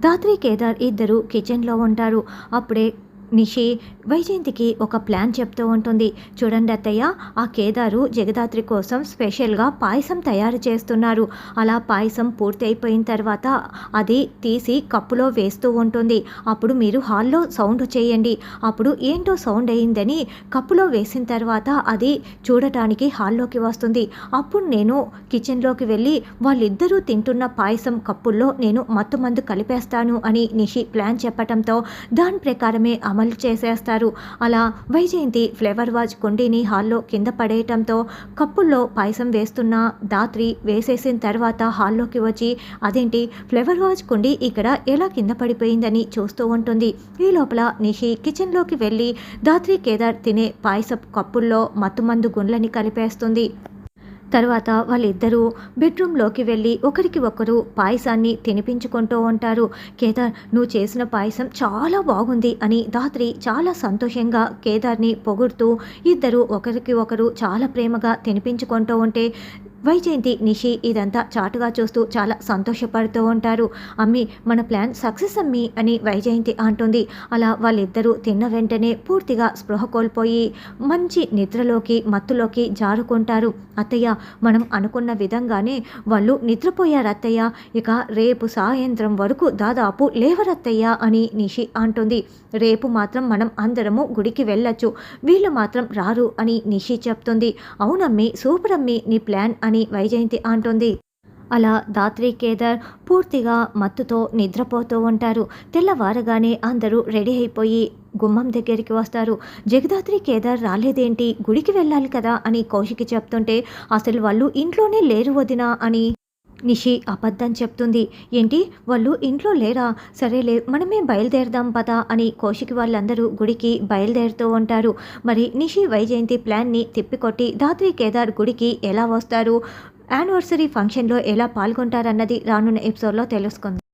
దాత్రి కేదార్ ఇద్దరు కిచెన్లో ఉంటారు. అప్పుడే నిషి వైజయంతికి ఒక ప్లాన్ చెప్తూ ఉంటుంది. చూడండి అత్తయ్య ఆ కేదారు జగదాత్రి కోసం స్పెషల్గా పాయసం తయారు చేస్తున్నారు. అలా పాయసం పూర్తి అయిపోయిన తర్వాత అది తీసి కప్పులో వేస్తూ ఉంటుంది. అప్పుడు మీరు హాల్లో సౌండ్ చేయండి. అప్పుడు ఏంటో సౌండ్ అయిందని కప్పులో వేసిన తర్వాత అది చూడటానికి హాల్లోకి వస్తుంది. అప్పుడు నేను కిచెన్లోకి వెళ్ళి వాళ్ళిద్దరూ తింటున్న పాయసం కప్పుల్లో నేను మత్తు మందు కలిపేస్తాను అని నిషి ప్లాన్ చెప్పటంతో దాని ప్రకారమే అమలు చేసేస్తారు. అలా వైజయంతి ఫ్లేవర్ వాజ్ కుండీని హాల్లో కింద పడేయటంతో కప్పుల్లో పాయసం వేస్తున్న దాత్రి వేసేసిన తర్వాత హాల్లోకి వచ్చి అదేంటి? ఫ్లేవర్ వాజ్ కుండీ ఇక్కడ ఎలా కింద పడిపోయిందని చూస్తూ ఉంటుంది. ఈ లోపల నిషి కిచెన్లోకి వెళ్ళి దాత్రి కేదార్ తినే పాయసం కప్పుల్లో మత్తుమందు గుండ్లని కలిపేస్తుంది. తర్వాత వాళ్ళిద్దరూ బెడ్రూమ్లోకి వెళ్ళి ఒకరికి ఒకరు పాయసాన్ని తినిపించుకుంటూ ఉంటారు. కేదార్ నువ్వు చేసిన పాయసం చాలా బాగుంది అని దాత్రి చాలా సంతోషంగా కేదార్ని పొగుడుతూ ఇద్దరు ఒకరికి ఒకరు చాలా ప్రేమగా తినిపించుకుంటూ ఉంటే వైజయంతి నిషి ఇదంతా చాటుగా చూస్తూ చాలా సంతోషపడుతూ ఉంటారు. అమ్మి మన ప్లాన్ సక్సెస్ అమ్మి అని వైజయంతి అంటుంది. అలా వాళ్ళిద్దరూ తిన్న వెంటనే పూర్తిగా స్పృహ కోల్పోయి మంచి నిద్రలోకి మత్తులోకి జారుకుంటారు. అత్తయ్య మనం అనుకున్న విధంగానే వాళ్ళు నిద్రపోయారు అత్తయ్య. ఇక రేపు సాయంత్రం వరకు దాదాపు లేవరత్తయ్య అని నిషి అంటుంది. రేపు మాత్రం మనం అందరము గుడికి వెళ్ళొచ్చు. వీళ్ళు మాత్రం రారు అని నిషి చెప్తుంది. అవునమ్మి సూపర్ అమ్మి నీ ప్లాన్ అని అని వైజయంతి అంటుంది. అలా దాత్రి కేదార్ పూర్తిగా మత్తుతో నిద్రపోతూ ఉంటారు. తెల్లవారగానే అందరూ రెడీ అయిపోయి గుమ్మం దగ్గరికి వస్తారు. జగదాత్రి కేదార్ రాలేదేంటి? గుడికి వెళ్ళాలి కదా అని కౌశికి చెప్తుంటే అసలు వాళ్ళు ఇంట్లోనే లేరు వదినా అని నిషి అబద్ధం చెప్తుంది. ఏంటి? వాళ్ళు ఇంట్లో లేరా? సరేలే మనమే బయలుదేరదాం పదా అని కోశికి వాళ్ళందరూ గుడికి బయలుదేరుతూ ఉంటారు. మరి నిషి వైజయంతి ప్లాన్ని తిప్పికొట్టి దాత్రి కేదార్ గుడికి ఎలా వస్తారు? యానివర్సరీ ఫంక్షన్లో ఎలా పాల్గొంటారన్నది రానున్న ఎపిసోడ్లో తెలుసుకుంది.